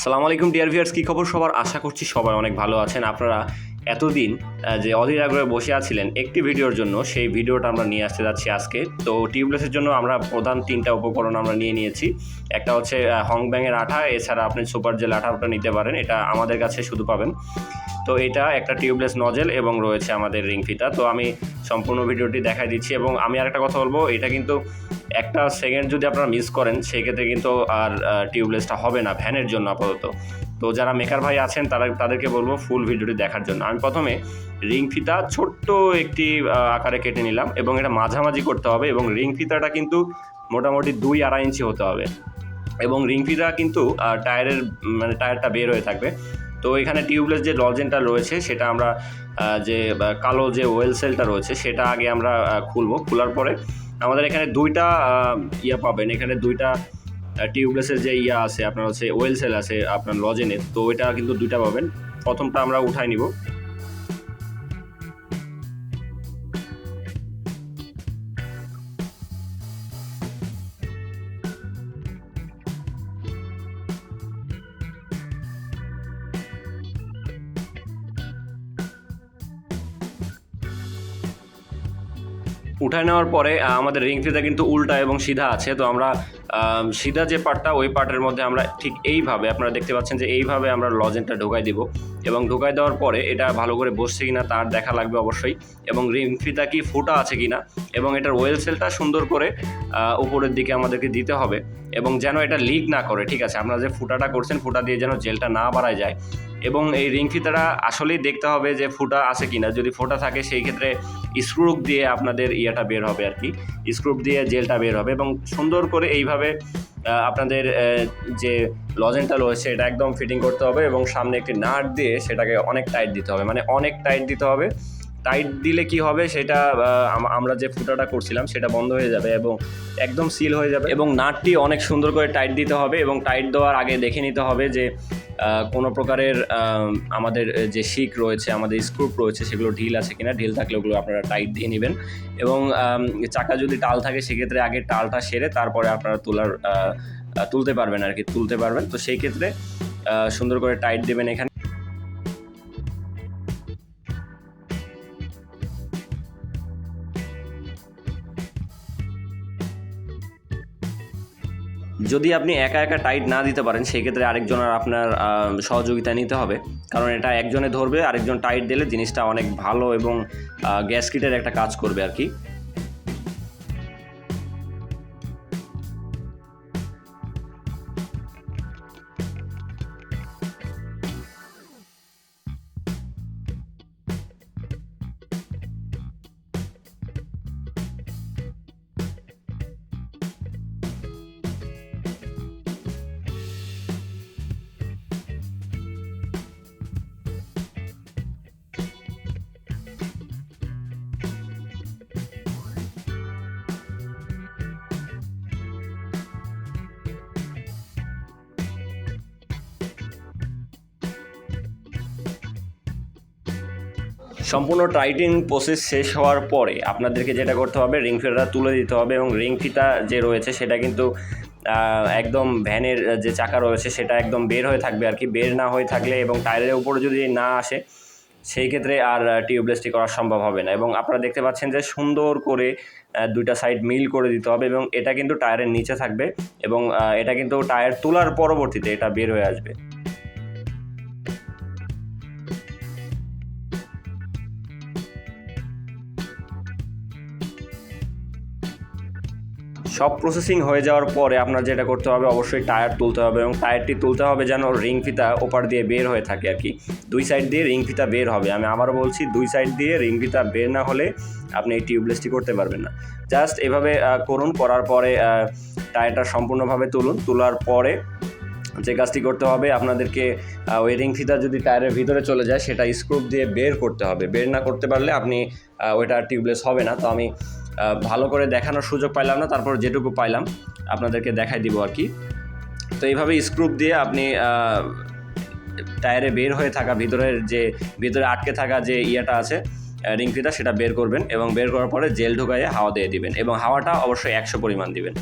সালাম আলাইকুম deer viewers কী খবর সবার? আশা করছি সবাই অনেক ভালো আছেন। আপনারা এতদিন যে অধীর আগ্রহে বসে আছিলেন একটি ভিডিওর জন্য, সেই ভিডিওটা আমরা নিয়ে আসতে যাচ্ছি আজকে। তো টিউবলেসের জন্য আমরা প্রধান তিনটা উপকরণ আমরা নিয়ে নিয়েছি। একটা হচ্ছে হংব্যাংয়ের আঠা, এছাড়া আপনি সুপার জেল আঠাটা নিতে পারেন, এটা আমাদের কাছে শুধু পাবেন। তো এটা একটা টিউবলেস নজেল এবং রয়েছে আমাদের রিং ফিতা। তো আমি সম্পূর্ণ ভিডিওটি দেখাই দিচ্ছি এবং আমি আরেকটা কথা বলব, এটা কিন্তু একটা সেকেন্ড যদি আপনারা মিস করেন সেই ক্ষেত্রে কিন্তু আর টিউবলেসটা হবে না, ভ্যানের জন্য আপাতত। তো যারা মেকার ভাই আছেন, তারা, তাদেরকে বলব ফুল ভিডিওটি দেখার জন্য। আমি প্রথমে রিং ফিতা ছোট্ট একটি আকারে কেটে নিলাম এবং এটা মাঝামাঝি করতে হবে এবং রিং ফিতাটা কিন্তু মোটামুটি দুই আড়াই ইঞ্চি হতে হবে। এবং রিং ফিতা কিন্তু টায়ারের মানে টায়ারটা বের হয়ে থাকবে। তো এখানে টিউবলেস যে লজেনটা রয়েছে, সেটা আমরা যে কালো যে ওয়েল সেলটা রয়েছে, সেটা আগে আমরা খুলবো। খোলার পরে আমাদের এখানে দুইটা ইয়া পাবেন। এখানে দুইটা টিউবলেসের যে ইয়া আছে, আপনার হচ্ছে ওয়েল সেল আছে, আপনার লজেনের তো ওইটা কিন্তু দুইটা পাবেন। প্রথমটা আমরা উঠাই নিব। উঠায় নেওয়ার পরে আমাদের রিং ফিতা কিন্তু উল্টা এবং সিধা আছে। তো আমরা সিধা যে পার্টটা, ওই পার্টের মধ্যে আমরা ঠিক এইভাবে আপনারা দেখতে পাচ্ছেন যে এইভাবে আমরা লজেনটা ঢোকাই দিব। এবং ঢোকাই দেওয়ার পরে এটা ভালো করে বসছে কিনা তার দেখা লাগবে অবশ্যই। এবং রিং ফিতা কি ফুটা আছে কিনা, এবং এটার ওয়েল সেলটা সুন্দর করে উপরের দিকে আমাদেরকে দিতে হবে। এবং যেন এটা লিক না করে, ঠিক আছে? আপনারা যে ফুটাটা করছেন, ফুটা দিয়ে যেন জেলটা না বাড়ায় যায়। এবং এই রিং ফিতাটা আসলেই দেখতে হবে যে ফুটা আছে কিনা। যদি ফোটা থাকে, সেই ক্ষেত্রে স্ক্রুপ দিয়ে আপনাদের ইয়েটা বের হবে আর কি। স্ক্রুপ দিয়ে জেলটা বের হবে এবং সুন্দর করে এইভাবে আপনাদের যে লজেনটা রয়েছে, এটা একদম ফিটিং করতে হবে এবং সামনে একটি নাট দিয়ে সেটাকে অনেক টাইট দিতে হবে। মানে অনেক টাইট দিতে হবে। টাইট দিলে কি হবে সেটা আমরা যে ফুটাটা করছিলাম সেটা বন্ধ হয়ে যাবে এবং একদম সিল হয়ে যাবে এবং নাটটি অনেক সুন্দর করে টাইট দিতে হবে এবং টাইট দেওয়ার আগে দেখে নিতে হবে যে কোনো প্রকারের আমাদের যে শিক রয়েছে, আমাদের স্ক্রুপ রয়েছে, সেগুলো ঢিল আছে কিনা, ঢিল থাকলে ওগুলো আপনারা টাইট দিয়ে নেবেন। এবং চাকা যদি টাল থাকে, সেক্ষেত্রে আগে টালটা সেরে তারপরে আপনারা তোলার তুলতে পারবেন আর কি তুলতে পারবেন। তো সেই ক্ষেত্রে সুন্দর করে টাইট দেবেন এখানে। যদি আপনি একা একা টাইট না দিতে পারেন, সেক্ষেত্রে আরেকজনের আপনার সহযোগিতা নিতে হবে। কারণ এটা একজনে ধরবে, আরেকজন টাইট দিলে জিনিসটা অনেক ভালো এবং গ্যাসকিটের একটা কাজ করবে আর কি। সম্পূর্ণ টাইটিং প্রসেস শেষ হওয়ার পরে আপনাদেরকে যেটা করতে হবে রিং ফিতাটা তুলে দিতে হবে এবং রিং ফিতা যে রয়েছে সেটা কিন্তু একদম ভ্যানের যে চাকা রয়েছে সেটা একদম বের হয়ে থাকবে আর কি। বের না হয়ে থাকলে এবং টায়ারের উপরে যদি না আসে, সেই ক্ষেত্রে আর টিউবলেসটি করা সম্ভব হবে না এবং আপনারা দেখতে পাচ্ছেন যে সুন্দর করে দুইটা সাইড মিল করে দিতে হবে এবং এটা কিন্তু টায়ারের নিচে থাকবে এবং এটা কিন্তু টায়ার তোলার পরবর্তীতে এটা বের হয়ে আসবে। সব প্রসেসিং হয়ে যাওয়ার পরে আপনার যেটা করতে হবে, অবশ্যই টায়ার তুলতে হবে এবং টায়ারটি তুলতে হবে যেন রিং ফিতা ওপার দিয়ে বের হয়ে থাকে আর কি। দুই সাইড দিয়ে রিং ফিতা বের হবে। আমি আবারও বলছি, দুই সাইড দিয়ে রিং ফিতা বের না হলে আপনি এই টিউবলেসটি করতে পারবেন না। জাস্ট এভাবে করুন, করার পরে টায়ারটা সম্পূর্ণভাবে তুলুন। তোলার পরে যে কাজটি করতে হবে, আপনাদেরকে রিং ফিতা যদি টায়ারের ভিতরে চলে যায়, সেটা স্ক্রুপ দিয়ে বের করতে হবে। বের না করতে পারলে আপনি ওইটা টিউবলেস হবে না। তো আমি ভালো করে দেখানোর সুযোগ পাইলাম না, তারপর যেটুকু পাইলাম, আপনাদেরকে দেখাই দিব আর কি। তো এইভাবে স্ক্রুপ দিয়ে আপনি টায়ারে বের হয়ে থাকা, ভিতরের যে, ভিতরে আটকে থাকা যে ইয়েটা আছে রিংকিটা, সেটা বের করবেন এবং বের করার পরে জেল ঢুকাইয়ে হাওয়া দিয়ে দিবেন এবং হাওয়াটা অবশ্যই একশো পরিমাণ দিবেন।